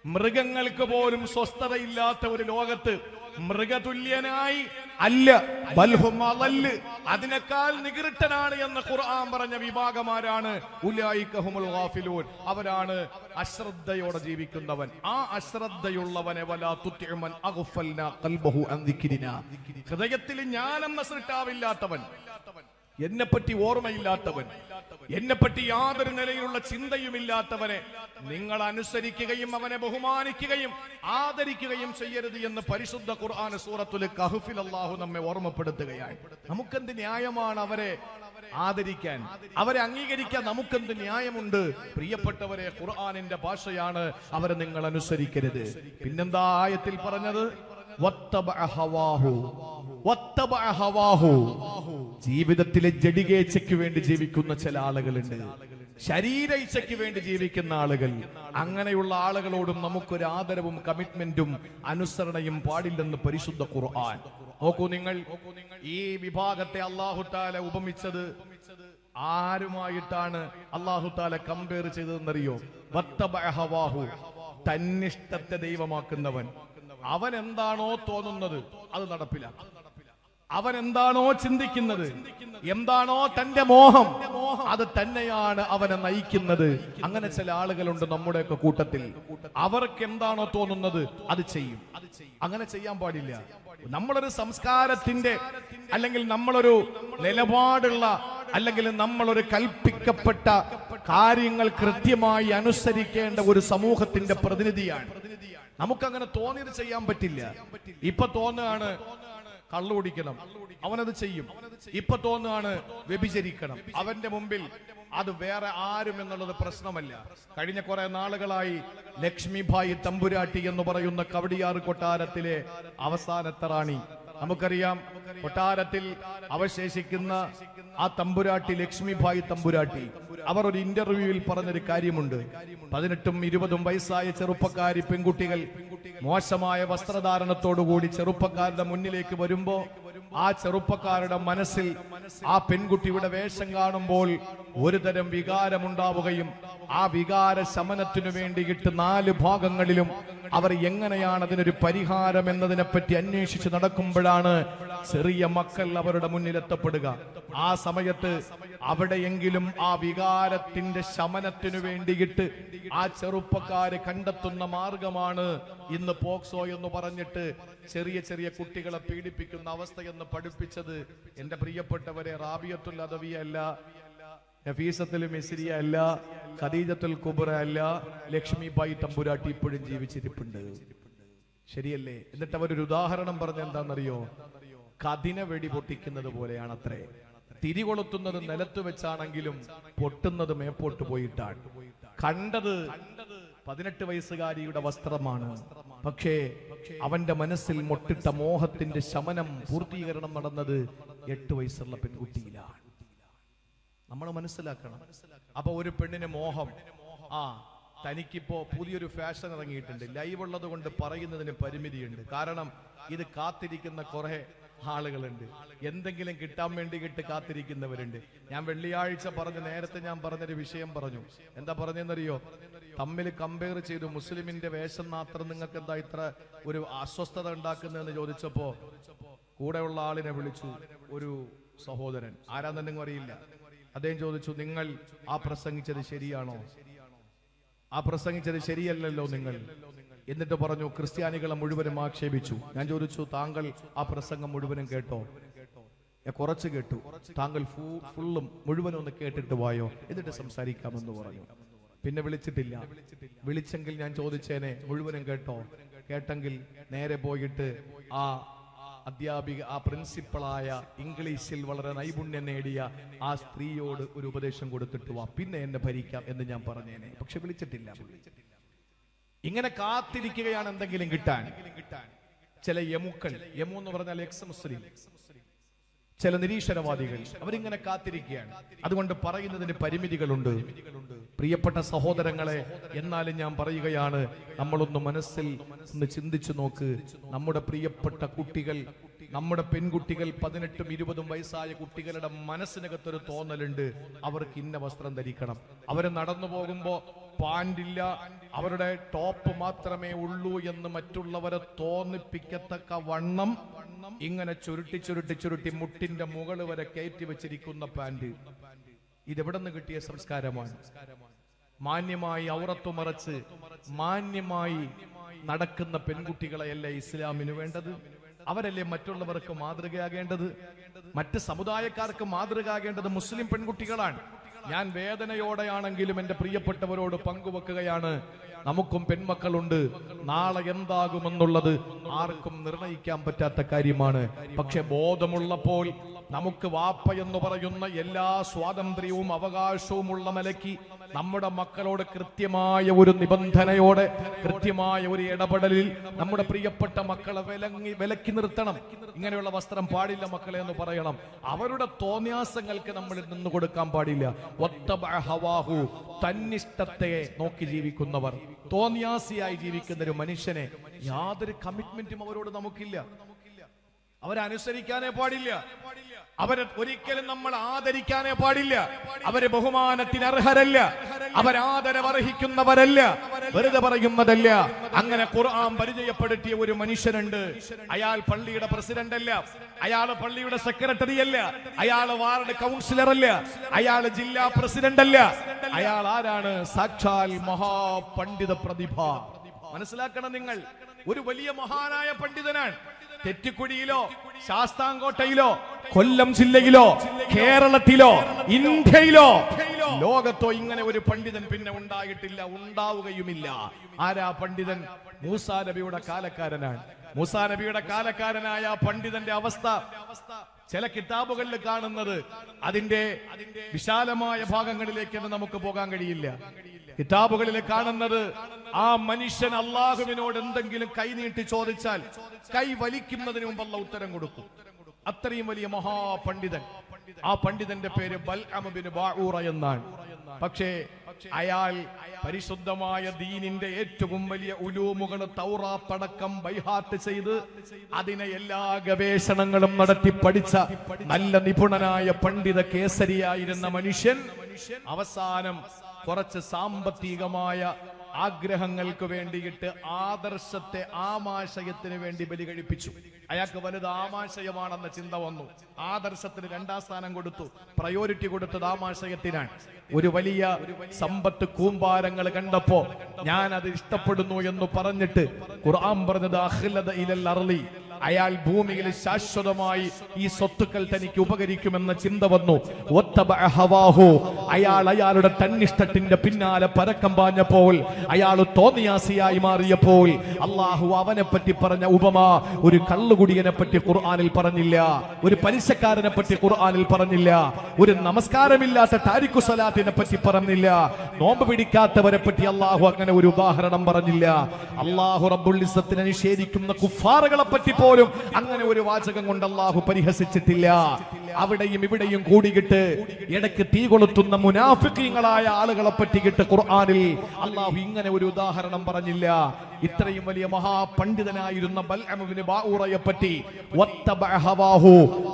Speaker 1: മൃഗങ്ങൾക്ക് പോലും സ്വസ്ഥതയില്ലാത്ത ഒരു ലോകത്ത് മൃഗതുല്യനായി അല്ല ബൽഹുമല്ല് അതിനേക്കാൾ നികൃട്ടനാണ് എന്ന് ഖുർആൻ പറഞ്ഞ വിഭാഗമാരാണ്. ഉലായിക്കഹുമുൽ ഗാഫിലൂൻ. അവരാണ് അശ്രദ്ധയോടെ ജീവിക്കുന്നവൻ. ആ അശ്രദ്ധയുള്ളവനെ വലാ തുത്യമൻ അഗ്ഫൽനാ ഖൽബഹു അൻ ദിക്രിനാ. ഹൃദയത്തിൽ ജ്ഞാനം സൃഷ്ടാവില്ലാത്തവൻ. എന്നെ പറ്റി ഓർമ്മയില്ലാത്തവൻ എന്നെപ്പറ്റി യാതൊരു നിലയിലുള്ള ചിന്തയുമില്ലാത്തവനെ നിങ്ങൾ അനുസരിക്കുകയും അവനെ ബഹുമാനിക്കുകയും ആദരിക്കുകയും ചെയ്യരുത് എന്ന് പരിശുദ്ധ ഖുർആൻ സൂറത്തുൽ കഹഫിൽ അള്ളാഹു നമ്മെ ഓർമ്മപ്പെടുത്തുകയാണ്. നമുക്കെന്ത് ന്യായമാണ് അവരെ ആദരിക്കാൻ? അവരെ അംഗീകരിക്കാൻ നമുക്കെന്ത് ന്യായമുണ്ട്? പ്രിയപ്പെട്ടവരെ ഖുർആാനിന്റെ ഭാഷയാണ് അവരെ നിങ്ങൾ അനുസരിക്കരുത്. പിന്നെന്താ ആയത്തിൽ പറഞ്ഞത്? ജീവിതത്തിലെ ജഡികേച്ഛയ്ക്ക് വേണ്ടി ജീവിക്കുന്ന ചില ആളുകളുണ്ട്. ശരീര ഇച്ഛയ്ക്ക് വേണ്ടി ജീവിക്കുന്ന ആളുകൾ. അങ്ങനെയുള്ള ആളുകളോടും നമുക്കൊരു ആദരവും കമ്മിറ്റ്മെന്റും അനുസരണയും പാടില്ലെന്ന് പരിശുദ്ധ ഖുർആൻ. നോക്കൂ നിങ്ങൾ ഈ വിഭാഗത്തെ അള്ളാഹുത്താല ഉപമിച്ചത് ആരുമായിട്ടാണ് അള്ളാഹുത്താല കമ്പയർ ചെയ്തതെന്നറിയോ. തന്നിഷ്ടത്തെ ദൈവമാക്കുന്നവൻ. അവൻ എന്താണോ തോന്നുന്നത് അത് നടപ്പിലാക്കും. അവൻ എന്താണോ ചിന്തിക്കുന്നത് എന്താണോ തന്റെ മോഹം അത് തന്നെയാണ് അവനെ നയിക്കുന്നത്. അങ്ങനെ ചില ആളുകളുണ്ട് നമ്മുടെയൊക്കെ കൂട്ടത്തിൽ. അവർക്ക് എന്താണോ തോന്നുന്നത് അത് ചെയ്യും. അങ്ങനെ ചെയ്യാൻ പാടില്ല. നമ്മളൊരു സംസ്കാരത്തിന്റെ അല്ലെങ്കിൽ നമ്മളൊരു നിലപാടുള്ള അല്ലെങ്കിൽ നമ്മളൊരു കൽപ്പിക്കപ്പെട്ട കാര്യങ്ങൾ കൃത്യമായി അനുസരിക്കേണ്ട ഒരു സമൂഹത്തിന്റെ പ്രതിനിധിയാണ്. നമുക്കങ്ങനെ തോന്നിയത് ചെയ്യാൻ പറ്റില്ല. ഇപ്പൊ തോന്നുകയാണ് കള്ളു കുടിക്കണം. അവനത് ചെയ്യും. ഇപ്പൊ തോന്നുകയാണ് വ്യഭിചരിക്കണം. അവന്റെ മുമ്പിൽ അത് വേറെ ആരും എന്നുള്ളത് പ്രശ്നമല്ല. കഴിഞ്ഞ കുറെ നാളുകളായി ലക്ഷ്മിഭായി തമ്പുരാട്ടി എന്ന് പറയുന്ന കവടിയാർ കൊട്ടാരത്തിലെ അവസാനത്തെ റാണി നമുക്കറിയാം കൊട്ടാരത്തിൽ അവശേഷിക്കുന്ന ആ തമ്പുരാട്ടി ലക്ഷ്മിഭായി തമ്പുരാട്ടി അവർ ഒരു ഇന്റർവ്യൂവിൽ പറഞ്ഞൊരു കാര്യമുണ്ട്. പതിനെട്ടും ഇരുപതും വയസ്സായ ചെറുപ്പക്കാരി പെൺകുട്ടികൾ മോശമായ വസ്ത്രധാരണത്തോടുകൂടി ചെറുപ്പക്കാരുടെ മുന്നിലേക്ക് വരുമ്പോ ആ ചെറുപ്പക്കാരുടെ മനസ്സിൽ ആ പെൺകുട്ടിയുടെ വേഷം കാണുമ്പോൾ ഒരുതരം വികാരമുണ്ടാവുകയും ആ വികാര ശമനത്തിനു വേണ്ടിയിട്ട് നാല് ഭാഗങ്ങളിലും അവർ എങ്ങനെയാണ് അതിനൊരു പരിഹാരം എന്നതിനെപ്പറ്റി അന്വേഷിച്ച് നടക്കുമ്പോഴാണ് ചെറിയ മക്കൾ അവരുടെ മുന്നിലെത്തപ്പെടുക. ആ സമയത്ത് അവിടെയെങ്കിലും ആ വികാരത്തിന്റെ ശമനത്തിനു വേണ്ടിയിട്ട് ആ ചെറുപ്പക്കാര് കണ്ടെത്തുന്ന മാർഗമാണ് ഇന്ന് പോക്സോ എന്ന് പറഞ്ഞിട്ട് ചെറിയ ചെറിയ കുട്ടികളെ പീഡിപ്പിക്കുന്ന അവസ്ഥ എന്ന് പഠിപ്പിച്ചത് എന്റെ പ്രിയപ്പെട്ടവരെ റാബിയത്തുൽ അദവിയ അല്ല നഫീസത്തുൽ മിസ്രിയ അല്ല ഖദീജത്തുൽ കുബ്ര അല്ല ലക്ഷ്മി ബായി തമ്പുരാട്ടി ഇപ്പോഴും ജീവിച്ചിരിപ്പുണ്ട്. ശരിയല്ലേ? എന്നിട്ട് അവരൊരു ഉദാഹരണം പറഞ്ഞ എന്താണെന്നറിയോ? കഥിന വെടി പൊട്ടിക്കുന്നത് പോലെയാണ് അത്രേ തിരികൊളുത്തുന്നത് നിലത്ത് വെച്ചാണെങ്കിലും പൊട്ടുന്നത് മേപ്പോട്ട് പോയിട്ടാണ്. കണ്ടത് പതിനെട്ട് വയസ്സുകാരിയുടെ വസ്ത്രമാണ്. പക്ഷേ അവന്റെ മനസ്സിൽ മൊട്ടിട്ട മോഹത്തിന്റെ ശമനം പൂർത്തീകരണം നടന്നത് എട്ട് വയസ്സുള്ള പെൺകുട്ടിയിലാണ്. നമ്മൾ മനസ്സിലാക്കണം. അപ്പൊ ഒരു പെണ്ണിന് മോഹം. ആ തനിക്കിപ്പോ പുതിയൊരു ഫാഷൻ ഇറങ്ങിയിട്ടുണ്ട്. ലൈവ് ഉള്ളത് കൊണ്ട് പറയുന്നതിന് പരിമിതിയുണ്ട്. കാരണം ഇത് കാത്തിരിക്കുന്ന കുറെ ആളുകളുണ്ട്. എന്തെങ്കിലും കിട്ടാൻ വേണ്ടിയിട്ട് കാത്തിരിക്കുന്നവരുണ്ട്. ഞാൻ വെള്ളിയാഴ്ച പറഞ്ഞ നേരത്തെ ഞാൻ പറഞ്ഞൊരു വിഷയം പറഞ്ഞു. എന്താ പറഞ്ഞെന്നറിയോ? തമ്മിൽ കമ്പയർ ചെയ്തു മുസ്ലിമിന്റെ വേഷം മാത്രം നിങ്ങൾക്ക് എന്താ ഇത്ര ഒരു അസ്വസ്ഥത ഉണ്ടാക്കുന്നതെന്ന് ചോദിച്ചപ്പോ കൂടെയുള്ള ആളിനെ വിളിച്ചു ഒരു സഹോദരൻ ആരാന്നെങ്കിലും അറിയില്ല. അദ്ദേഹം ചോദിച്ചു നിങ്ങൾ ആ പ്രസംഗിച്ചത് ശരിയാണോ? ആ പ്രസംഗിച്ചത് ശരിയല്ലല്ലോ നിങ്ങൾ. എന്നിട്ട് പറഞ്ഞു ക്രിസ്ത്യാനികളെ മുഴുവനും ആക്ഷേപിച്ചു. ഞാൻ ചോദിച്ചു താങ്കൾ ആ പ്രസംഗം മുഴുവനും കേട്ടോ? കുറച്ച് കേട്ടു താങ്കൾ ഫുള്ളും മുഴുവനും ഒന്ന് കേട്ടിട്ട് പോയോ എന്നിട്ട് സംസാരിക്കാമെന്ന് പറഞ്ഞു. പിന്നെ വിളിച്ചിട്ടില്ല. വിളിച്ചെങ്കിൽ ഞാൻ ചോദിച്ചേനെ മുഴുവനും കേട്ടോ? കേട്ടെങ്കിൽ നേരെ പോയിട്ട് ആ അധ്യാപിക ആ പ്രിൻസിപ്പളായ ഇംഗ്ലീഷിൽ വളരെ നൈപുണ്യം നേടിയ ആ സ്ത്രീയോട് ഒരു ഉപദേശം കൊടുത്തിട്ട് വാ പിന്നെ എന്നെ ഭരിക്കാം എന്ന് ഞാൻ പറഞ്ഞേനെ. പക്ഷെ വിളിച്ചിട്ടില്ല. ഇങ്ങനെ കാത്തിരിക്കുകയാണ് എന്തെങ്കിലും കിട്ടാൻ. ചില യമുക്കൾ യമു എന്ന് പറഞ്ഞാൽ എക്സ് മുസ്ലിം ചില നിരീശ്വരവാദികൾ അവരിങ്ങനെ കാത്തിരിക്കുകയാണ്. അതുകൊണ്ട് പറയുന്നതിന് പരിമിതികളുണ്ട്. പ്രിയപ്പെട്ട സഹോദരങ്ങളെ എന്നാലും ഞാൻ പറയുകയാണ് നമ്മളൊന്ന് മനസ്സിൽ ഒന്ന് ചിന്തിച്ചു നോക്ക്. നമ്മുടെ പ്രിയപ്പെട്ട കുട്ടികൾ നമ്മുടെ പെൺകുട്ടികൾ പതിനെട്ടും ഇരുപതും വയസ്സായ കുട്ടികളുടെ മനസ്സിനകത്തൊരു തോന്നലുണ്ട്. അവർക്ക് ഇന്ന വസ്ത്രം ധരിക്കണം. അവർ നടന്നു പോകുമ്പോ പാൻറില്ല അവരുടെ ടോപ്പ് മാത്രമേ ഉള്ളൂ എന്ന് മറ്റുള്ളവരെ തോന്നിപ്പിക്കത്തക്ക വണ്ണം ഇങ്ങനെ ചുരുട്ടി ചുരുട്ടി ചുരുട്ടി മുട്ടിന്റെ മുകൾ വരെ കയറ്റി വെച്ചിരിക്കുന്ന പാന്റ് ഇതെവിടെ കിട്ടിയ സംസ്കാരമാണ്? മാന്യമായി ഔറത്തു മറച്ച് മാന്യമായി നടക്കുന്ന പെൺകുട്ടികളെയല്ലേ ഇസ്ലാമിന് വേണ്ടത്? അവരല്ലേ മറ്റുള്ളവർക്ക് മാതൃകയാകേണ്ടത്? മറ്റ് സമുദായക്കാർക്ക് മാതൃകയാകേണ്ടത് മുസ്ലിം പെൺകുട്ടികളാണ്. ഞാൻ വേദനയോടെയാണെങ്കിലും എന്റെ പ്രിയപ്പെട്ടവരോട് പങ്കുവെക്കുകയാണ്. നമുക്കും പെൺമക്കളുണ്ട്. നാളെ എന്താകുമെന്നുള്ളത് ആർക്കും നിർണയിക്കാൻ പറ്റാത്ത കാര്യമാണ്. പക്ഷെ ബോധമുള്ളപ്പോൾ നമുക്ക് വാപ്പ എന്ന് പറയുന്ന എല്ലാ സ്വാതന്ത്ര്യവും അവകാശവും ഉള്ള നിലയ്ക്ക് നമ്മുടെ മക്കളോട് കൃത്യമായ ഒരു നിബന്ധനയോടെ കൃത്യമായ ഒരു ഇടപെടലിൽ നമ്മുടെ പ്രിയപ്പെട്ട മക്കളെ വിലങ്ങി വിലക്കി നിർത്തണം. ഇങ്ങനെയുള്ള വസ്ത്രം പാടില്ല മക്കളെ എന്ന് പറയണം. അവരുടെ തോന്യാസങ്ങൾക്ക് നമ്മൾ നിന്ന് കൊടുക്കാൻ പാടില്ല. ഒത്ത ഹവാഹു തന്നിഷ്ടത്തെ നോക്കി ജീവിക്കുന്നവർ. തോന്യാസിയായി ജീവിക്കുന്ന ഒരു മനുഷ്യനെ യാതൊരു കമ്മിറ്റ്മെന്റും അവരോട് നമുക്കില്ല. അവരനുസരിക്കാനേ പാടില്ല. അവരെ ഒരിക്കലും നമ്മൾ ആദരിക്കാനേ പാടില്ല. അവർ ബഹുമാനത്തിന് അർഹരല്ല. അവരാദരവർഹിക്കുന്നവരല്ല. വെറുതെ പറയുന്നതല്ല. അങ്ങനെ ഖുർആൻ പരിചയപ്പെടുത്തിയ ഒരു മനുഷ്യനുണ്ട്. അയാൾ പള്ളിയുടെ പ്രസിഡന്റ് അല്ല. അയാൾ പള്ളിയുടെ സെക്രട്ടറി അല്ല. അയാൾ വാർഡ് കൗൺസിലർ അല്ല. അയാൾ ജില്ലാ പ്രസിഡന്റ് അല്ല. അയാൾ ആരാണ്? സാക്ഷാൽ മഹാപണ്ഡിത പ്രതിഭ. മനസ്സിലാക്കണം നിങ്ങൾ. ഒരു വലിയ മഹാനായ പണ്ഡിതനാണ്. തെറ്റിക്കുടിയിലോ ശാസ്താംകോട്ടയിലോ കൊല്ലം ജില്ലയിലോ കേരളത്തിലോ ഇന്ത്യയിലോ ലോകത്തോ ഇങ്ങനെ ഒരു പണ്ഡിതൻ പിന്നെ ഉണ്ടായിട്ടില്ല ഉണ്ടാവുകയുമില്ല. ആരാ പണ്ഡിതൻ? മൂസാ നബിയുടെ കാലക്കാരനാണ്. മൂസാ നബിയുടെ കാലക്കാരനായ പണ്ഡിതന്റെ അവസ്ഥ ചില കിതാബുകളിൽ കാണുന്നത് അതിന്റെ വിശാലമായ ഭാഗങ്ങളിലേക്ക് നമുക്ക് പോകാൻ കഴിയില്ല. കിതാബുകളിൽ കാണുന്നത് ആ മനുഷ്യൻ അള്ളാഹുവിനോട് എന്തെങ്കിലും കൈനീട്ടി ചോദിച്ചാൽ കൈ വലിക്കുന്നതിന് മുമ്പ് അല്ല ഉത്തരം കൊടുക്കും. അത്രയും വലിയ മഹാപണ്ഡിതൻ. ആ പണ്ഡിതന്റെ പേര് ബൽ എന്നാണ്. പക്ഷേ അയാൾ പരിശുദ്ധമായ ദീനിന്റെ ഏറ്റവും വലിയ ഉലൂമുകൾ തൗറാത്തടക്കം ബൈഹാത്ത് ചെയ്ത് അതിനെ എല്ലാ ഗവേഷണങ്ങളും നടത്തി പഠിച്ച നല്ല നിപുണനായ പണ്ഡിത കേസരിയായിരുന്ന മനുഷ്യൻ അവസാനം കുറച്ച് സാമ്പത്തികമായ ആഗ്രഹങ്ങൾക്ക് വേണ്ടിയിട്ട് ആദർശത്തെ ആമാശയത്തിന് വേണ്ടി ബലി കഴിപ്പിച്ചു. അയാൾക്ക് വലുത് ആമാശയമാണെന്ന ചിന്ത വന്നു. ആദർശത്തിന് രണ്ടാം സ്ഥാനം കൊടുത്തു. പ്രയോറിറ്റി കൊടുത്തത് ആമാശയത്തിനാണ്. ഒരു വലിയ സമ്പത്ത് കൂമ്പാരങ്ങൾ കണ്ടപ്പോ ഞാൻ അത് ഇഷ്ടപ്പെടുന്നു എന്ന് പറഞ്ഞിട്ട് ഖുർആൻ പറഞ്ഞത് അഖ്ലദ ഇലൽ അയാൾ ഭൂമിയിൽ ശാശ്വതമായി ഈ സ്വത്തുക്കൾ തനിക്ക് ഉപകരിക്കുമെന്ന ചിന്ത വന്നു ഹവാഹു. അയാൾ അയാളുടെ തന്നിഷ്ടത്തിന്റെ പിന്നാലെ പരക്കം പാഞ്ഞപ്പോൾ അയാൾ തോന്നിയാസിയായി മാറിയപ്പോൾ അള്ളാഹു അവനെ പറ്റി പറഞ്ഞ ഉപമ ഒരു കള്ളുകുടിയനെ പറ്റി ഖുർആാനിൽ പറഞ്ഞില്ല ഒരു പലിശക്കാരനെ പറ്റി ഖുർആാനിൽ പറഞ്ഞില്ല ഒരു നമസ്കാരമില്ലാത്ത താരിഖു സലാത്തിനെ പറ്റി പറഞ്ഞില്ല നോമ്പ് പിടിക്കാത്തവരെ പറ്റി അള്ളാഹു അങ്ങനെ ഒരു ഉദാഹരണം പറഞ്ഞില്ല അള്ളാഹു റബ്ബുൽ നിഷേധിക്കുന്ന കുഫാറുകളെ പറ്റി പോലും അങ്ങനെ ഒരു വാചകം കൊണ്ട് അള്ളാഹു പരിഹസിച്ചിട്ടില്ല. അവിടെയും ഇവിടെയും കൂടിയിട്ട് ഇടയ്ക്ക് തീ കൊളുത്തുന്ന മുനാഫിക്കങ്ങളായ ആളുകളെ പറ്റിയിട്ട് ഖുർആാനിൽ അള്ളാഹു ഇങ്ങനെ ഒരു ഉദാഹരണം പറഞ്ഞില്ല. ഇത്രയും വലിയ മഹാപണ്ഡിതനായിരുന്ന പറ്റി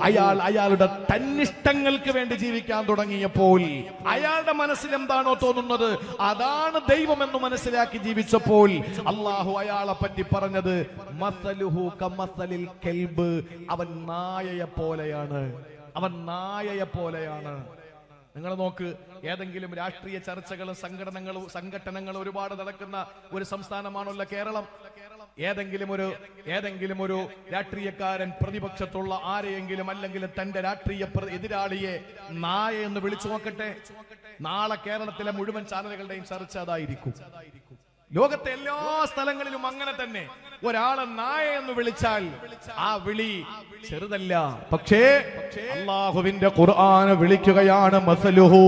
Speaker 1: അയാൾ അയാളുടെ തന്നിഷ്ടങ്ങൾക്ക് വേണ്ടി ജീവിക്കാൻ തുടങ്ങിയപ്പോൾ അയാളുടെ മനസ്സിൽ എന്താണോ തോന്നുന്നത്? അതാണ് ദൈവമെന്ന് മനസ്സിലാക്കി ജീവിച്ചപ്പോൾ അള്ളാഹു അയാളെ പറ്റി പറഞ്ഞത് മസലുഹു കമസലിൽ കെൽബ് അവൻ നായയെ പോലെയാണ്. അവൻ നായയെ പോലെയാണ്. നിങ്ങൾ നോക്ക് ഏതെങ്കിലും രാഷ്ട്രീയ ചർച്ചകളും സംഘടനകളും സംഘടനകളും ഒരുപാട് നടക്കുന്ന ഒരു സംസ്ഥാനമാണല്ലോ കേരളം. ഏതെങ്കിലും ഒരു ഏതെങ്കിലും ഒരു രാഷ്ട്രീയക്കാരൻ പ്രതിപക്ഷത്തുള്ള ആരെയെങ്കിലും അല്ലെങ്കിൽ തന്റെ രാഷ്ട്രീയ എതിരാളിയെ നായ എന്ന് വിളിച്ചു നോക്കട്ടെ. നാളെ കേരളത്തിലെ മുഴുവൻ ചാനലുകളുടെയും ചർച്ച അതായിരിക്കും. ലോകത്തെ എല്ലാ സ്ഥലങ്ങളിലും അങ്ങനെ തന്നെ. ഒരാളെ നായ എന്ന് വിളിച്ചാൽ ആ വിളി ചെറുതല്ല. പക്ഷേ അള്ളാഹുവിന്റെ ഖുർആന വിളിക്കുകയാണ് മസലുഹോ.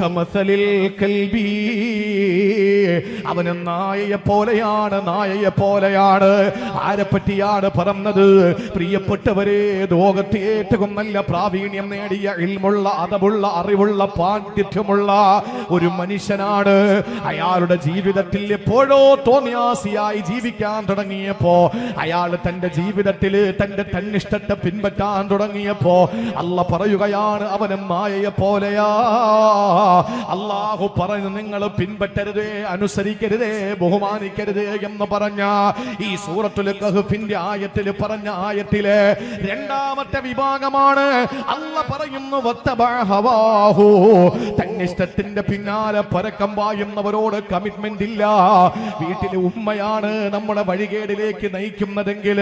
Speaker 1: കമസലിൽ കൽബി അവന് നായയെ പോലെയാണ് നായയെ പോലെയാണ്. ആരെ പറ്റിയാണ് പറഞ്ഞത് പ്രിയപ്പെട്ടവരെ ലോകത്തെ ഏറ്റവും നല്ല പ്രാവീണ്യം നേടിയ ഇൽമുള്ള അതമുള്ള അറിവുള്ള പാണ്ഡിത്യമുള്ള ഒരു മനുഷ്യനാണ്. അയാളുടെ ജീവിതത്തിൽ എപ്പോഴോ തോന്നിയാസിയായി ജീവിക്കാൻ തുടങ്ങിയപ്പോ അയാൾ തന്റെ ജീവിതത്തിൽ തന്റെ തന്നിഷ്ടത്തെ പിൻപറ്റാൻ തുടങ്ങിയപ്പോ അല്ല പറയുകയാണ് അവനും മായയെ പോലെയാ. അല്ലാഹു പറഞ്ഞു നിങ്ങൾ പിൻപറ്റരുതേ. അനുസരിക്കരുതേ ബഹുമാനിക്കരുതേ എന്ന് പറഞ്ഞ ഈ സൂറത്തുൽ കഹ്ഫിന്റെ ആയത്തിൽ പറഞ്ഞ ആയത്തിലെ രണ്ടാമത്തെ വിഭാഗമാണ്. അല്ല പറയുന്നു ഹവാഹു. തന്നിഷ്ടത്തിന്റെ പിന്നാലെ പരക്കം പായുന്നവരോട് കമ്മിറ്റ്മെന്റ് ഇല്ല. വീട്ടിലെ ഉമ്മയാണ് നമ്മുടെ വഴികേടിലേക്ക് നയിക്കുന്നതെങ്കിൽ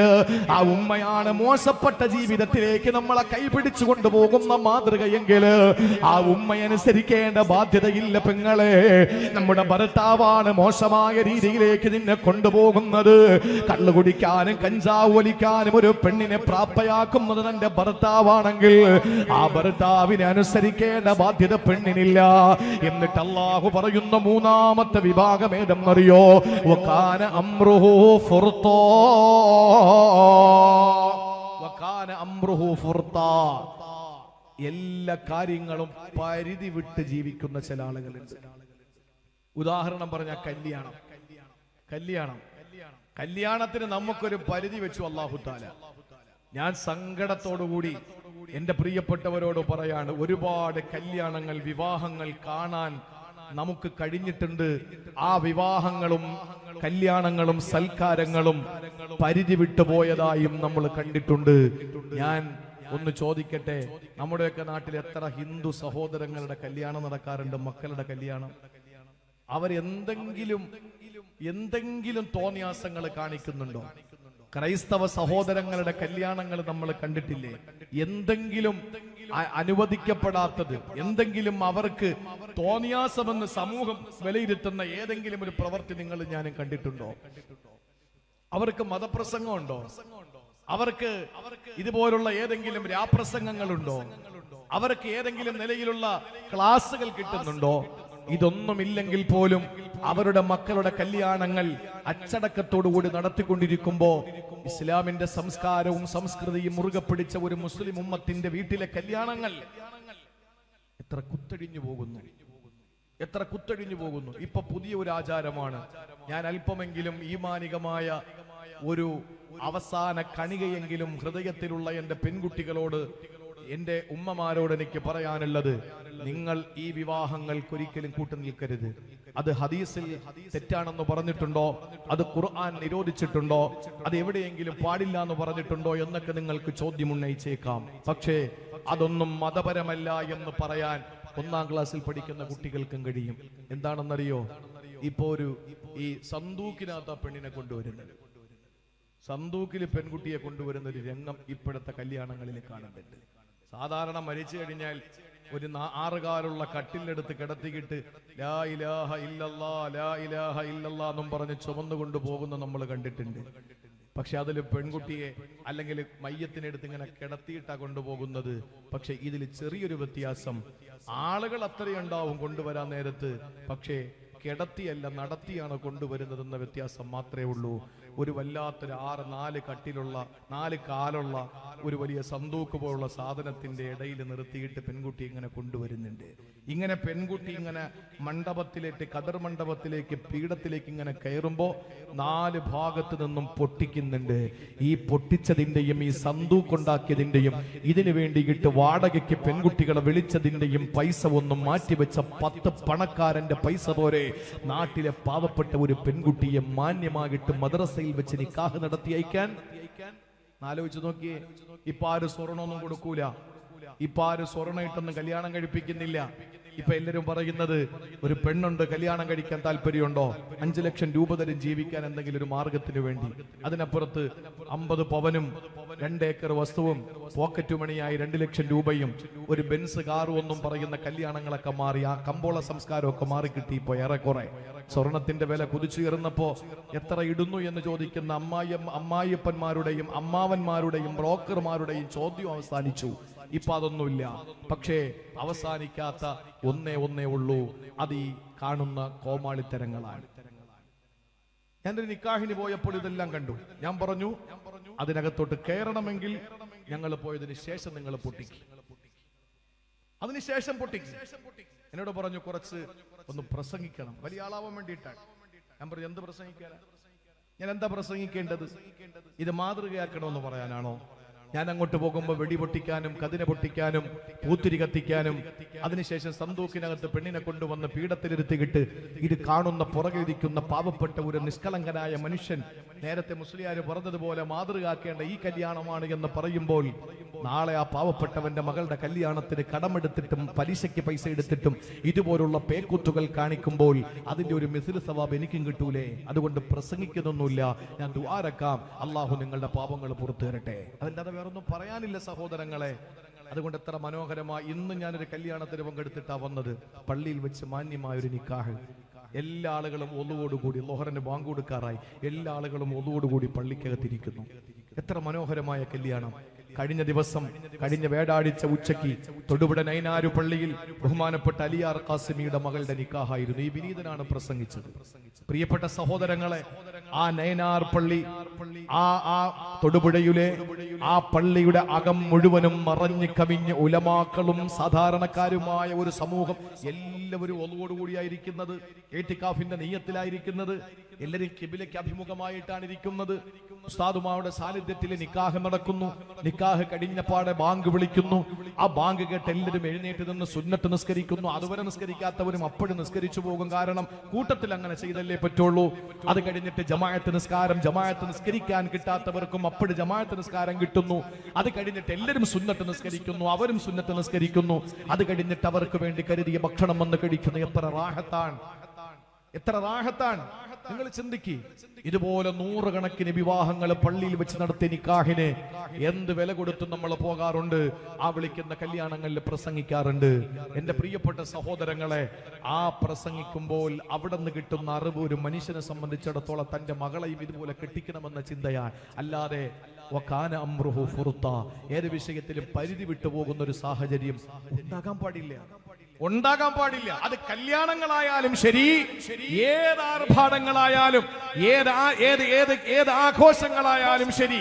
Speaker 1: ആ ഉമ്മയാണ് മോശപ്പെട്ട ജീവിതത്തിലേക്ക് നമ്മളെ കൈപിടിച്ചു കൊണ്ടുപോകുന്ന മാതൃകയെങ്കിൽ ആ ഉമ്മയനുസരിക്കേണ്ട ബാധ്യതയില്ല പെങ്ങളെ. നമ്മുടെ ഭർത്താവാണ് മോശമായ രീതിയിലേക്ക് നിന്നെ കൊണ്ടുപോകുന്നത്. കള്ളു കുടിക്കാനും കഞ്ചാവ് വലിക്കാനും ഒരു പെണ്ണിനെ പ്രാപ്തയാക്കുന്നത് തന്റെ ഭർത്താവാണെങ്കിൽ ആ ഭർത്താവിനെ അനുസരിക്കേണ്ട ബാധ്യത പെണ്ണിനില്ല. എന്നിട്ട് അള്ളാഹു പറയുന്ന മൂന്നാമത്തെ വിഭാഗം ഏതെന്നറിയോ? വക്കാന ഫുർത്താ. എല്ലാ കാര്യങ്ങളും പരിധി വിട്ട് ജീവിക്കുന്ന ചില ആളുകളുണ്ട്. ഉദാഹരണം പറഞ്ഞ കല്യാണം. കല്യാണം. കല്യാണത്തിന് നമുക്കൊരു പരിധി വെച്ചു അള്ളാഹു താല ഞാൻ സങ്കടത്തോടുകൂടി എന്റെ പ്രിയപ്പെട്ടവരോട് പറയാണ് ഒരുപാട് കല്യാണങ്ങൾ വിവാഹങ്ങൾ കാണാൻ നമുക്ക് കഴിഞ്ഞിട്ടുണ്ട്. ആ വിവാഹങ്ങളും കല്യാണങ്ങളും സൽക്കാരങ്ങളും പരിധി വിട്ടുപോയതായും നമ്മൾ കണ്ടിട്ടുണ്ട്. ഞാൻ ഒന്ന് ചോദിക്കട്ടെ നമ്മുടെയൊക്കെ നാട്ടിൽ എത്ര ഹിന്ദു സഹോദരങ്ങളുടെ കല്യാണം നടക്കാറുണ്ട് മക്കളുടെ കല്യാണം? അവരെന്തെങ്കിലും എന്തെങ്കിലും തോന്നിയാസങ്ങൾ കാണിക്കുന്നുണ്ടോ? ക്രൈസ്തവ സഹോദരങ്ങളുടെ കല്യാണങ്ങൾ നമ്മൾ കണ്ടിട്ടില്ലേ? എന്തെങ്കിലും അനുവദിക്കപ്പെടാത്തത് എന്തെങ്കിലും അവർക്ക് തോന്നിയാസമെന്ന് സമൂഹം വിലയിരുത്തുന്ന ഏതെങ്കിലും ഒരു പ്രവൃത്തി നിങ്ങൾ ഞാനും കണ്ടിട്ടുണ്ടോ? അവർക്ക് മതപ്രസംഗമുണ്ടോ? അവർക്ക് ഇതുപോലുള്ള ഏതെങ്കിലും രാപ്രസംഗങ്ങളുണ്ടോ? അവർക്ക് ഏതെങ്കിലും നിലയിലുള്ള ക്ലാസ്സുകൾ കിട്ടുന്നുണ്ടോ? ഇതൊന്നുമില്ലെങ്കിൽ പോലും അവരുടെ മക്കളുടെ കല്യാണങ്ങൾ അച്ചടക്കത്തോടുകൂടി നടത്തിക്കൊണ്ടിരിക്കുമ്പോ ഇസ്ലാമിന്റെ സംസ്കാരവും സംസ്കൃതിയും മുറുകെ പിടിച്ച ഒരു മുസ്ലിം ഉമ്മത്തിന്റെ വീട്ടിലെ കല്യാണങ്ങൾ എത്ര കുത്തഴിഞ്ഞു പോകുന്നു. എത്ര കുത്തഴിഞ്ഞു പോകുന്നു. ഇപ്പൊ പുതിയ ഒരു ആചാരമാണ്. ഞാൻ അല്പമെങ്കിലും ഈമാനികമായ ഒരു അവസാന കണികയെങ്കിലും ഹൃദയത്തിലുള്ള എന്റെ പെൺകുട്ടികളോട് എന്റെ ഉമ്മമാരോട് എനിക്ക് പറയാനുള്ളത് നിങ്ങൾ ഈ വിവാഹങ്ങൾക്കൊരിക്കലും കൂട്ടു നിൽക്കരുത് അത് ഹദീസിൽ തെറ്റാണെന്ന് പറഞ്ഞിട്ടുണ്ടോ? അത് ഖുർആൻ നിരോധിച്ചിട്ടുണ്ടോ? അത് എവിടെയെങ്കിലും പാടില്ല എന്ന് പറഞ്ഞിട്ടുണ്ടോ എന്നൊക്കെ നിങ്ങൾക്ക് ചോദ്യം ഉന്നയിച്ചേക്കാം. പക്ഷേ അതൊന്നും മതപരമല്ല എന്ന് പറയാൻ ഒന്നാം ക്ലാസ്സിൽ പഠിക്കുന്ന കുട്ടികൾക്കും കഴിയും. എന്താണെന്നറിയോ? ഇപ്പോ ഒരു ഈ സന്തൂക്കിനകത്ത് പെണ്ണിനെ കൊണ്ടുവരുന്നത്. സന്തൂക്കിൽ പെൺകുട്ടിയെ കൊണ്ടുവരുന്ന ഒരു രംഗം ഇപ്പോഴത്തെ കല്യാണങ്ങളിൽ കാണുന്നുണ്ട്. സാധാരണ മരിച്ചു കഴിഞ്ഞാൽ ഒരു ആറുകാലുള്ള കട്ടിലെടുത്ത് കിടത്തിക്കിട്ട് ലാ ഇലാഹ ഇല്ലല്ലാ ലാ ഇലാഹ ഇല്ലല്ലാ എന്നും പറഞ്ഞ് ചുമന്നുകൊണ്ട് പോകുന്ന നമ്മൾ കണ്ടിട്ടുണ്ട്. പക്ഷെ അതിൽ പെൺകുട്ടിയെ അല്ലെങ്കിൽ മയ്യത്തിനെടുത്ത് ഇങ്ങനെ കിടത്തിയിട്ടാ കൊണ്ടുപോകുന്നത്. പക്ഷെ ഇതിൽ ചെറിയൊരു വ്യത്യാസം. ആളുകൾ അത്രയുണ്ടാവും കൊണ്ടുവരാൻ നേരത്ത്. പക്ഷേ കിടത്തിയല്ല നടത്തിയാണ് കൊണ്ടുവരുന്നതെന്ന വ്യത്യാസം മാത്രമേ ഉള്ളൂ. ഒരു വല്ലാത്തൊരു ആറ് നാല് കട്ടിലുള്ള നാല് കാലുള്ള ഒരു വലിയ സന്തൂക്ക് പോലുള്ള സാധനത്തിന്റെ ഇടയിൽ നിർത്തിയിട്ട് പെൺകുട്ടി ഇങ്ങനെ കൊണ്ടുവരുന്നുണ്ട്. ഇങ്ങനെ പെൺകുട്ടി ഇങ്ങനെ മണ്ഡപത്തിലേക്ക് കതിർ മണ്ഡപത്തിലേക്ക് പീഠത്തിലേക്ക് ഇങ്ങനെ കയറുമ്പോ നാല് ഭാഗത്തു നിന്നും പൊട്ടിക്കുന്നുണ്ട്. ഈ പൊട്ടിച്ചതിന്റെയും ഈ സന്തൂക്കുണ്ടാക്കിയതിന്റെയും ഇതിനു വേണ്ടിയിട്ട് വാടകയ്ക്ക് പെൺകുട്ടികളെ വിളിച്ചതിന്റെയും പൈസ ഒന്നും മാറ്റിവെച്ച പത്ത് പണക്കാരന്റെ പൈസ പോലെ നാട്ടിലെ പാവപ്പെട്ട ഒരു പെൺകുട്ടിയെ മാന്യമായിട്ട് മദ്രസയിൽ വെച്ച് നിക്കാഹ് നടത്തി അയക്കാൻ. ആലോചിച്ച് നോക്കിയേ ഇപ്പൊ ആരും സ്വർണമൊന്നും കൊടുക്കൂല. ഇപ്പൊ ആരും സ്വർണ ഇട്ടൊന്നും കല്യാണം കഴിപ്പിക്കുന്നില്ല. ഇപ്പൊ എല്ലാരും പറയുന്നത് ഒരു പെണ്ണുണ്ട് കല്യാണം കഴിക്കാൻ താല്പര്യമുണ്ടോ? അഞ്ചു ലക്ഷം രൂപ തരും ജീവിക്കാൻ എന്തെങ്കിലും ഒരു മാർഗത്തിന് വേണ്ടി. അതിനപ്പുറത്ത് അമ്പത് പവനും രണ്ടേക്കർ വസ്തുവും പോക്കറ്റ് മണിയായി രണ്ട് ലക്ഷം രൂപയും ഒരു ബെൻസ് കാറും ഒന്നും പറയുന്ന കല്യാണങ്ങളൊക്കെ മാറി ആ കമ്പോള സംസ്കാരമൊക്കെ മാറി കിട്ടി ഇപ്പൊ ഏറെക്കുറെ. സ്വർണത്തിന്റെ വില കുതിച്ചുയർന്നപ്പോ എത്ര ഇടുന്നു എന്ന് ചോദിക്കുന്ന അമ്മായി അമ്മായിയപ്പന്മാരുടെയും അമ്മാവന്മാരുടെയും ബ്രോക്കർമാരുടെയും ചോദ്യം അവസാനിച്ചു. ഇപ്പൊ അതൊന്നുമില്ല. പക്ഷേ അവസാനിക്കാത്ത ഒന്നേ ഒന്നേ ഉള്ളൂ. അത് ഈ കാണുന്ന കോമാളിത്തരങ്ങളാണ്. ഞാനൊരു നിക്കാഹിന് പോയപ്പോൾ ഇതെല്ലാം കണ്ടു. ഞാൻ പറഞ്ഞു അതിനകത്തോട്ട് കയറണമെങ്കിൽ ഞങ്ങൾ പോയതിന് ശേഷം നിങ്ങൾ പൊട്ടിക്ക്. അതിനുശേഷം പൊട്ടിക്ക്. എന്നോട് പറഞ്ഞു കുറച്ച് ഒന്ന് പ്രസംഗിക്കണം. വലിയ ആളാവാൻ വേണ്ടിയിട്ടാണ്. ഞാൻ പറഞ്ഞു എന്ത് പ്രസംഗിക്കാനാ? ഞാൻ എന്താ പ്രസംഗിക്കേണ്ടത്? ഇത് മാതൃകയാക്കണമെന്ന് പറയാനാണോ? ഞാൻ അങ്ങോട്ട് പോകുമ്പോൾ വെടി പൊട്ടിക്കാനും കതിന പൊട്ടിക്കാനും പൂത്തിരി കത്തിക്കാനും അതിനുശേഷം സന്തൂക്കിനകത്ത് പെണ്ണിനെ കൊണ്ടുവന്ന് പീഠത്തിലിരുത്തിയിട്ട് ഇത് കാണുന്ന പുറകിലിരിക്കുന്ന പാവപ്പെട്ട ഒരു നിഷ്കളങ്കനായ മനുഷ്യൻ നേരത്തെ മുസ്ലിയാർ പറഞ്ഞതുപോലെ മാതൃകാക്കേണ്ട ഈ കല്യാണമാണ് എന്ന് പറയുമ്പോൾ നാളെ ആ പാവപ്പെട്ടവന്റെ മകളുടെ കല്യാണത്തിന് കടമെടുത്തിട്ടും പലിശയ്ക്ക് പൈസ എടുത്തിട്ടും ഇതുപോലുള്ള പേക്കുത്തുകൾ കാണിക്കുമ്പോൾ അതിന്റെ ഒരു മിസിൽ സവാബ് എനിക്കും കിട്ടൂലേ? അതുകൊണ്ട് പ്രസംഗിക്കുന്നൊന്നുമില്ല. ഞാൻ ദ്വാരക്കാം. അള്ളാഹു നിങ്ങളുടെ പാപങ്ങൾ പുറത്തു തരട്ടെ അതല്ലാതെ വേറൊന്നും പറയാനില്ല സഹോദരങ്ങളെ. അതുകൊണ്ട് എത്ര മനോഹരമായി ഇന്ന് ഞാനൊരു കല്യാണത്തിന് പങ്കെടുത്തിട്ടാ വന്നത്. പള്ളിയിൽ വെച്ച് മാന്യമായ ഒരു നിക്കാഹ്. എല്ലാ ആളുകളും ഒന്നുകൂടി ലോഹറിന് ബാങ്ക് കൊടുക്കാറായി. എല്ലാ ആളുകളും ഒന്നുകൂടി പള്ളിക്കകത്തിരിക്കുന്നു. എത്ര മനോഹരമായ കല്യാണം. കഴിഞ്ഞ ദിവസം കഴിഞ്ഞ വേടാടിച്ച ഉച്ചയ്ക്ക് തൊടുപുഴ നൈനാരു പള്ളിയിൽ ബഹുമാനപ്പെട്ട അലിയാർ കാസിമിയുടെ മകളുടെ നിക്കാഹായിരുന്നു. ഈ വിനീതനാണ് പ്രസംഗിച്ചത്. പ്രിയപ്പെട്ട സഹോദരങ്ങളെ ആ നയനാർ പള്ളി ആ ആ തൊടുപുഴയിലെ ആ പള്ളിയുടെ അകം മുഴുവനും മറഞ്ഞു കവിഞ്ഞ് ഉലമാക്കളും സാധാരണക്കാരുമായ ഒരു സമൂഹം എല്ലാവരും ഒന്നുകൂടിയായിരിക്കുന്നത് ഏറ്റിക്കാഫിന്റെ നെയ്യത്തിലായിരിക്കുന്നത് എല്ലാവരും കിബിലയ്ക്ക് അഭിമുഖമായിട്ടാണ് ഇരിക്കുന്നത്. ഉസ്താദുമാരുടെ സാന്നിധ്യത്തിൽ നിക്കാഹ് നടക്കുന്നു. നിക്കാഹ് കഴിഞ്ഞപ്പാടെ ബാങ്ക് വിളിക്കുന്നു. ആ ബാങ്ക് കേട്ട് എല്ലാവരും എഴുന്നേറ്റ് നിന്ന് സുന്നത്ത് നിസ്കരിക്കുന്നു. അതുവരെ നിസ്കരിക്കാത്തവരും അപ്പോഴും നിസ്കരിച്ചു പോകും. കാരണം കൂട്ടത്തിൽ അങ്ങനെ ചെയ്തല്ലേ പറ്റുള്ളൂ. അത് കഴിഞ്ഞിട്ട് ജമായത്ത് നിസ്കാരം ജമായത്ത് നിസ്കരിക്കാൻ കിട്ടാത്തവർക്കും അപ്പോഴും ജമായത്ത് നിസ്കാരം കിട്ടുന്നു. അത് കഴിഞ്ഞിട്ട് എല്ലാവരും സുന്നത്ത് നിസ്കരിക്കുന്നു. അവരും സുന്നത്ത് നിസ്കരിക്കുന്നു. അത് കഴിഞ്ഞിട്ട് അവർക്ക് വേണ്ടി കരുതിയ ഭക്ഷണം വന്ന് കഴിക്കുന്നു. എത്ര റാഹത്താണ്. എത്ര റാഹത്താണ്? നിങ്ങൾ ചിന്തിക്ക്. ഇതുപോലെ നൂറുകണക്കിന് വിവാഹങ്ങൾ പള്ളിയിൽ വെച്ച് നടത്തിയ നിക്കാഹിന് എന്ത് വില കൊടുത്തും നമ്മൾ പോകാറുണ്ട്. ആ വിളിക്കുന്ന കല്യാണങ്ങളിൽ പ്രസംഗിക്കാറുണ്ട്. എന്റെ പ്രിയപ്പെട്ട സഹോദരങ്ങളെ ആ പ്രസംഗിക്കുമ്പോൾ അവിടെ നിന്ന് കിട്ടുന്ന അറിവ് ഒരു മനുഷ്യനെ സംബന്ധിച്ചിടത്തോളം തന്റെ മകളെയും ഇതുപോലെ കെട്ടിക്കണമെന്ന ചിന്തയാണ്. അല്ലാതെ വകാന അമ്രുഹു ഫുറുത്ത ഏത് വിഷയത്തിലും പരിധി വിട്ടുപോകുന്ന ഒരു സാഹചര്യം ഉണ്ടാകാൻ പാടില്ല. ഉണ്ടാകാൻ പാടില്ല. അത് കല്യാണങ്ങളായാലും ശരി ഏത് ആർഭാടങ്ങളായാലും ഏത് ഏത് ഏത് ഏത് ആഘോഷങ്ങളായാലും ശരി.